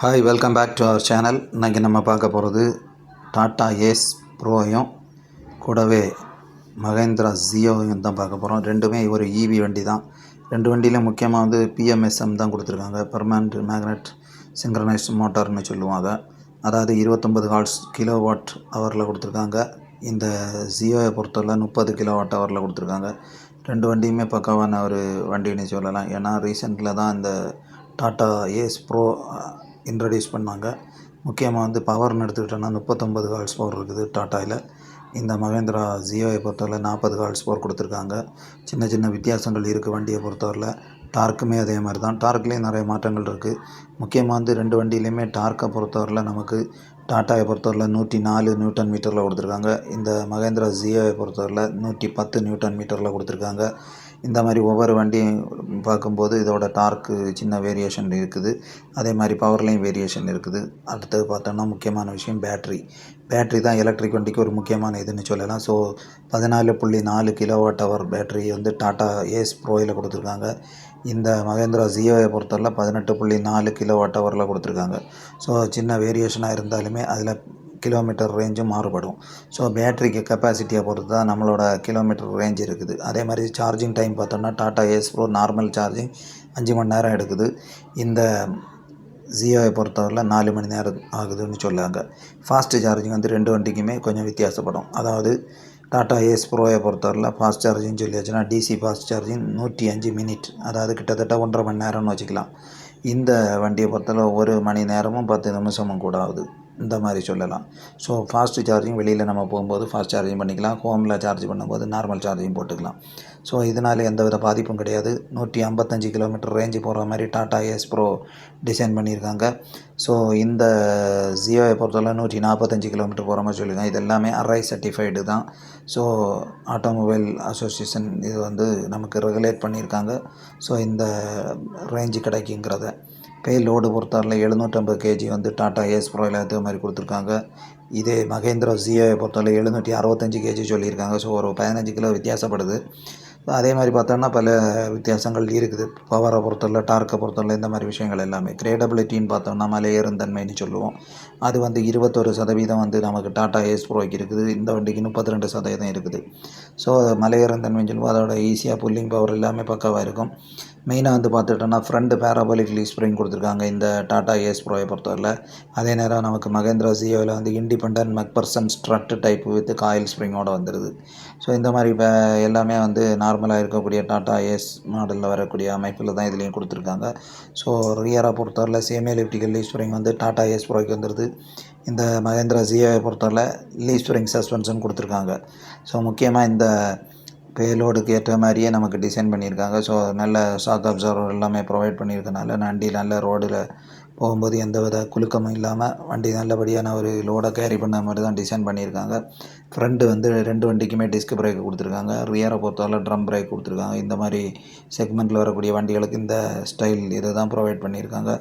Hi welcome back to our channel இன்றைக்கி நம்ம பார்க்க போகிறது டாட்டா ஏஸ் ப்ரோயும் கூடவே மகேந்திரா ஜியோவையும் தான் பார்க்க போகிறோம் ரெண்டுமே ஒரு இவி வண்டி தான். ரெண்டு வண்டியிலும் முக்கியமாக வந்து பிஎம்எஸ்எம் தான் கொடுத்துருக்காங்க. பெர்மனண்ட் மேக்னெட் சிங்க்ரனைஸ் மோட்டார்னு சொல்லுவாங்க. அதாவது இருபத்தொம்பது ஹார்ஸ் கிலோ வாட் ஹவரில் கொடுத்துருக்காங்க. இந்த ஜியோவை பொறுத்தவரை முப்பது கிலோ வாட் ஹவரில் கொடுத்துருக்காங்க. ரெண்டு வண்டியுமே பக்காவான ஒரு வண்டின்னு சொல்லலாம். ஏன்னா ரீசெண்டில் தான் இந்த டாட்டா ஏஸ் ப்ரோ இன்ட்ரடியூஸ் பண்ணாங்க. முக்கியமாக வந்து பவர்னு எடுத்துக்கிட்டோன்னா முப்பத்தொம்பது ஹார்ஸ் பவர் இருக்குது டாட்டாயில் இந்த மகேந்திரா ஜியோவை பொறுத்தவரை நாற்பது ஹார்ஸ் பவர் கொடுத்துருக்காங்க. சின்ன சின்ன வித்தியாசங்கள் இருக்குது வண்டியை பொறுத்தவரையில். டார்க்குமே அதே மாதிரி தான் டார்க்லேயும் நிறைய மாற்றங்கள் இருக்குது முக்கியமாக வந்து ரெண்டு வண்டியிலையுமே டார்க்கை பொறுத்தவரையில் நமக்கு டாட்டாவை பொறுத்தவரையில் நூற்றி நாலு நியூட்டன் மீட்டரில் கொடுத்துருக்காங்க. இந்த மகேந்திரா ஜியோவை பொறுத்தவரையில் நூற்றி பத்து நியூட்டன் மீட்டரில் கொடுத்துருக்காங்க. இந்த மாதிரி ஒவ்வொரு வண்டியும் பார்க்கும்போது இதோட டார்க்கு சின்ன வேரியேஷன் இருக்குது. அதே மாதிரி பவர்லேயும் வேரியேஷன் இருக்குது. அடுத்தது பார்த்தோம்னா முக்கியமான விஷயம் பேட்ரி பேட்ரி தான் எலக்ட்ரிக் வண்டிக்கு ஒரு முக்கியமான இதுன்னு சொல்லலாம். ஸோ பதினாலு புள்ளி நாலு கிலோவாட் ஹவர் பேட்ரி வந்து டாட்டா ஏஸ் ப்ரோயில் கொடுத்துருக்காங்க. இந்த மகேந்திரா ஜியோவை பொறுத்தவரை பதினெட்டு புள்ளி நாலு கிலோவாட் ஹவரில் கொடுத்துருக்காங்க. ஸோ சின்ன வேரியேஷனாக இருந்தாலுமே அதில் கிலோமீட்டர் ரேஞ்சும் மாறுபடும். ஸோ பேட்ரிக்கு கெப்பாசிட்டியை பொறுத்து தான் நம்மளோட கிலோமீட்டர் ரேஞ்ச் இருக்குது. அதே மாதிரி சார்ஜிங் டைம் பார்த்தோம்னா Tata Ace Pro normal charging அஞ்சு மணி நேரம் எடுக்குது. இந்த ஜியோவை பொறுத்தவரையில் நாலு மணி நேரம் ஆகுதுன்னு சொல்லுவாங்க ஃபாஸ்ட்டு சார்ஜிங் வந்து ரெண்டு வண்டிக்குமே கொஞ்சம் வித்தியாசப்படும். அதாவது டாட்டா ஏஸ் ப்ரோவை பொறுத்தவரையில் ஃபாஸ்ட் சார்ஜிங் சொல்லியாச்சுன்னா டிசி ஃபாஸ்ட் சார்ஜிங் நூற்றி அஞ்சு மினிட் அதாவது கிட்டத்தட்ட ஒன்றரை மணி நேரம்னு வச்சுக்கலாம். இந்த வண்டியை பொறுத்தவரை ஒரு மணி நேரமும் பத்து நிமிஷமும் கூட ஆகுது. இந்த மாதிரி சொல்லலாம். ஸோ ஃபாஸ்ட்டு சார்ஜிங் வெளியில் நம்ம போகும்போது ஃபாஸ்ட் சார்ஜிங் பண்ணிக்கலாம். ஹோமில் சார்ஜ் பண்ணும்போது நார்மல் சார்ஜிங் போட்டுக்கலாம். ஸோ இதனால் எந்த வித பாதிப்பும் கிடையாது. நூற்றி ஐம்பத்தஞ்சு கிலோமீட்டர் ரேஞ்சு போகிற மாதிரி டாட்டா ஏஸ் ப்ரோ டிசைன் பண்ணியிருக்காங்க. ஸோ இந்த ஜியோவை பொறுத்தவரை நூற்றி நாற்பத்தஞ்சு கிலோமீட்டர் போகிற மாதிரி சொல்லியிருக்காங்க. இது எல்லாமே அரை சர்டிஃபைடு தான். ஸோ ஆட்டோமொபைல் அசோசியேஷன் இது வந்து நமக்கு ரெகுலேட் பண்ணியிருக்காங்க. ஸோ இந்த ரேஞ்சு கிடைக்குங்கிறத. கை லோடு பொறுத்தவரையில் எழுநூற்றம்பது கேஜி வந்து டாட்டா ஏஸ் ப்ரோயில் அதே மாதிரி கொடுத்துருக்காங்க. இதே மகேந்திரா ஜியோவை பொறுத்தவரை எழுநூற்றி அறுபத்தஞ்சு கேஜி சொல்லியிருக்காங்க. ஸோ ஒரு பதினஞ்சு கிலோ வித்தியாசப்படுது. அதே மாதிரி பார்த்தோம்னா பல வித்தியாசங்கள் இருக்குது. பவரை பொறுத்தவரை டார்க்கை பொறுத்தவரை இந்த மாதிரி விஷயங்கள் எல்லாமே. கிரேடபிலிட்டின்னு பார்த்தோம்னா மலையேறும் தன்மைன்னு சொல்லுவோம். அது வந்து இருபத்தொரு சதவீதம் வந்து நமக்கு டாட்டா ஏஸ் ப்ரோக்கு இருக்குது. இந்த வண்டிக்கு முப்பத்தி ரெண்டு சதவீதம் இருக்குது. ஸோ மலையேறும் தன்மைன்னு சொல்லுவோம். அதோட ஈஸியாக புல்லிங் பவர் எல்லாமே பக்காவாக இருக்கும். மெயினாக வந்து பார்த்துட்டோன்னா ஃப்ரண்ட் பேராபோலிக் லீஸ் ஸ்ப்ரிங் கொடுத்துருக்காங்க. இந்த டாட்டா ஏஸ் ப்ரோவை பொறுத்தவரையில். அதே நேரம் நமக்கு மகேந்திரா ஜியோவில் வந்து independent McPherson strut type with coil ஸ்ப்ரிங்கோடு வந்துடுது ஸோ இந்த மாதிரி இப்போ எல்லாமே வந்து நார்மலாக இருக்கக்கூடிய டாட்டா ஏஸ் மாடலில் வரக்கூடிய அமைப்பில் தான் இதுலேயும் கொடுத்துருக்காங்க. ஸோ ரியராக பொறுத்தவரையில் சேமே லிப்டிக்கல் லீஸ் ஸ்ப்ரிங் வந்து டாட்டா ஏஸ் ப்ரோய்க்கு வந்துடுது இந்த மகேந்திரா ஜியோவை பொறுத்தவரையில் லீஸ் ஸ்ப்ரிங் சஸ்பென்ஷன் கொடுத்துருக்காங்க. ஸோ முக்கியமாக இந்த பேலோடுக்கு ஏற்ற மாதிரியே நமக்கு டிசைன் பண்ணியிருக்காங்க. ஸோ நல்ல ஷாக் அப்சர்வர் எல்லாமே ப்ரொவைட் பண்ணியிருக்கனால வண்டி நல்ல ரோடில் போகும்போது எந்த வித குலுக்கமும் இல்லாமல் வண்டி நல்லபடியான ஒரு லோடை கேரி பண்ண மாதிரி தான் டிசைன் பண்ணியிருக்காங்க. ஃப்ரண்ட்டு வந்து ரெண்டு வண்டிக்குமே டிஸ்க் பிரேக் கொடுத்துருக்காங்க. ரியரை பொறுத்தவரை ட்ரம் பிரேக் கொடுத்துருக்காங்க. இந்த மாதிரி செக்மெண்ட்டில் வரக்கூடிய வண்டிகளுக்கு இந்த ஸ்டைல் இதை தான் ப்ரொவைட் பண்ணியிருக்காங்க.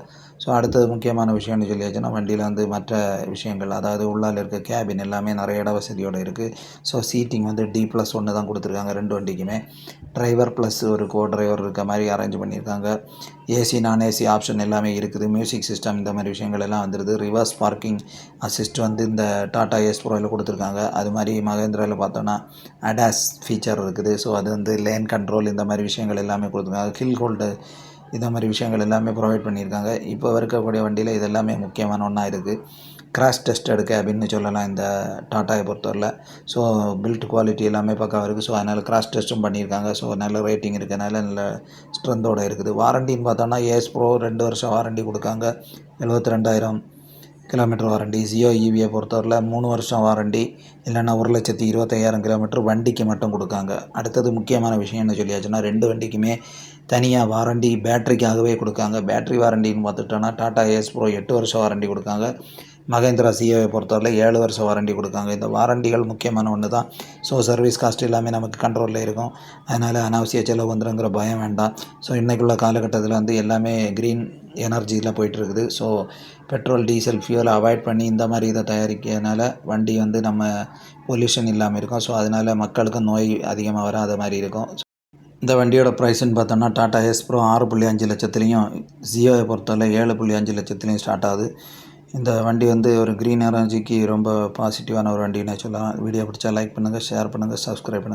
ஸோ அடுத்தது முக்கியமான விஷயம்னு சொல்லியாச்சுன்னா வண்டியில் வந்து மற்ற விஷயங்கள் அதாவது உள்ளால் இருக்க கேபின் எல்லாமே நிறைய இட வசதியோடு இருக்குது ஸோ சீட்டிங் வந்து டி ப்ளஸ் ஒன்று தான் கொடுத்துருக்காங்க ரெண்டு வண்டிக்குமே. டிரைவர் ப்ளஸ் ஒரு கோ டிரைவர் இருக்க மாதிரி அரேஞ்ச் பண்ணியிருக்காங்க. ஏசி நான் ஏசி ஆப்ஷன் எல்லாமே இருக்குது. மியூசிக் சிஸ்டம் இந்த மாதிரி விஷயங்கள் எல்லாம் வந்துடுது ரிவர்ஸ் பார்க்கிங் அசிஸ்ட் வந்து இந்த டாடா எஸ் ப்ரோவில் கொடுத்துருக்காங்க. அது மாதிரி மகேந்திராவில் பார்த்தோன்னா அடாஸ் ஃபீச்சர் இருக்குது. ஸோ அது வந்து லேன் கண்ட்ரோல் இந்த மாதிரி விஷயங்கள் எல்லாமே கொடுத்துருக்காங்க. ஹில் ஹோல்டு இந்த மாதிரி விஷயங்கள் எல்லாமே ப்ரொவைட் பண்ணியிருக்காங்க. இப்போ இருக்கக்கூடிய வண்டியில் இது எல்லாமே முக்கியமான ஒன்றா இருக்குது கிராஷ் டெஸ்ட் எடுக்க அப்படின்னு சொல்லலாம் இந்த டாட்டாவை பொறுத்தவரையில். ஸோ பில்ட் குவாலிட்டி எல்லாமே பக்கம் இருக்குது ஸோ அதனால் கிராஷ் டெஸ்ட்டும் பண்ணியிருக்காங்க. ஸோ நல்ல ரேட்டிங் இருக்கனால நல்ல ஸ்ட்ரென்த்தோடு இருக்குது. வாரண்டின்னு பார்த்தோன்னா ஏஎஸ் ப்ரோ ரெண்டு வருஷம் வாரண்டி கொடுக்காங்க. எழுபத்தி ரெண்டாயிரம் கிலோமீட்டர் வாரண்டி ஜியோ ஈவியை பொறுத்தவரையில் மூணு வருஷம் வாரண்டி இல்லைன்னா ஒரு லட்சத்தி இருபத்தையாயிரம் கிலோமீட்டர் வண்டிக்கு மட்டும் கொடுக்காங்க. அடுத்தது முக்கியமான விஷயம் என்ன சொல்லியாச்சுன்னா ரெண்டு வண்டிக்குமே தனியாக வாரண்டி பேட்டரிக்காகவே கொடுக்காங்க. பேட்டரி வாரண்டின்னு பார்த்துட்டோன்னா டாட்டா ஏஸ் ப்ரோ எட்டு வருஷம் வாரண்டி கொடுக்காங்க. மகேந்திரா சிஏவை பொறுத்தவரை ஏழு வருஷம் வாரண்டி கொடுக்காங்க. இந்த வாரண்டிகள் முக்கியமான ஒன்று தான் ஸோ சர்வீஸ் காஸ்ட் எல்லாமே நமக்கு கண்ட்ரோலில் இருக்கும். அதனால் அனாவசிய செலவு வந்துடுங்கிற பயம் வேண்டாம். ஸோ இன்றைக்குள்ள காலகட்டத்தில் வந்து எல்லாமே க்ரீன் எனர்ஜியில் போயிட்டுருக்குது. ஸோ பெட்ரோல் டீசல் ஃபியூலை அவாய்ட் பண்ணி இந்த மாதிரி இதை தயாரிக்கிறதுனால வண்டி வந்து நம்ம பொல்யூஷன் இல்லாமல் இருக்கும். ஸோ அதனால் மக்களுக்கும் நோய் அதிகமாக வராத மாதிரி இருக்கும். இந்த வண்டியோட ப்ரைஸ்ன்னு பார்த்தோம்னா டாடா எஸ் ப்ரோ ஆறு புள்ளி அஞ்சு லட்சத்துலேயும் ஜியோவை பொறுத்தவரை ஏழு புள்ளி அஞ்சு லட்சத்துலேயும் ஸ்டார்ட் ஆகுது. இந்த வண்டி வந்து ஒரு க்ரீன் எனர்ஜிக்கு ரொம்ப பாசிட்டிவான ஒரு வண்டினே சொல்லலாம். வீடியோ பிடிச்சா லைக் பண்ணுங்கள் ஷேர் பண்ணுங்கள் சப்ஸ்கிரைப் பண்ணுங்கள்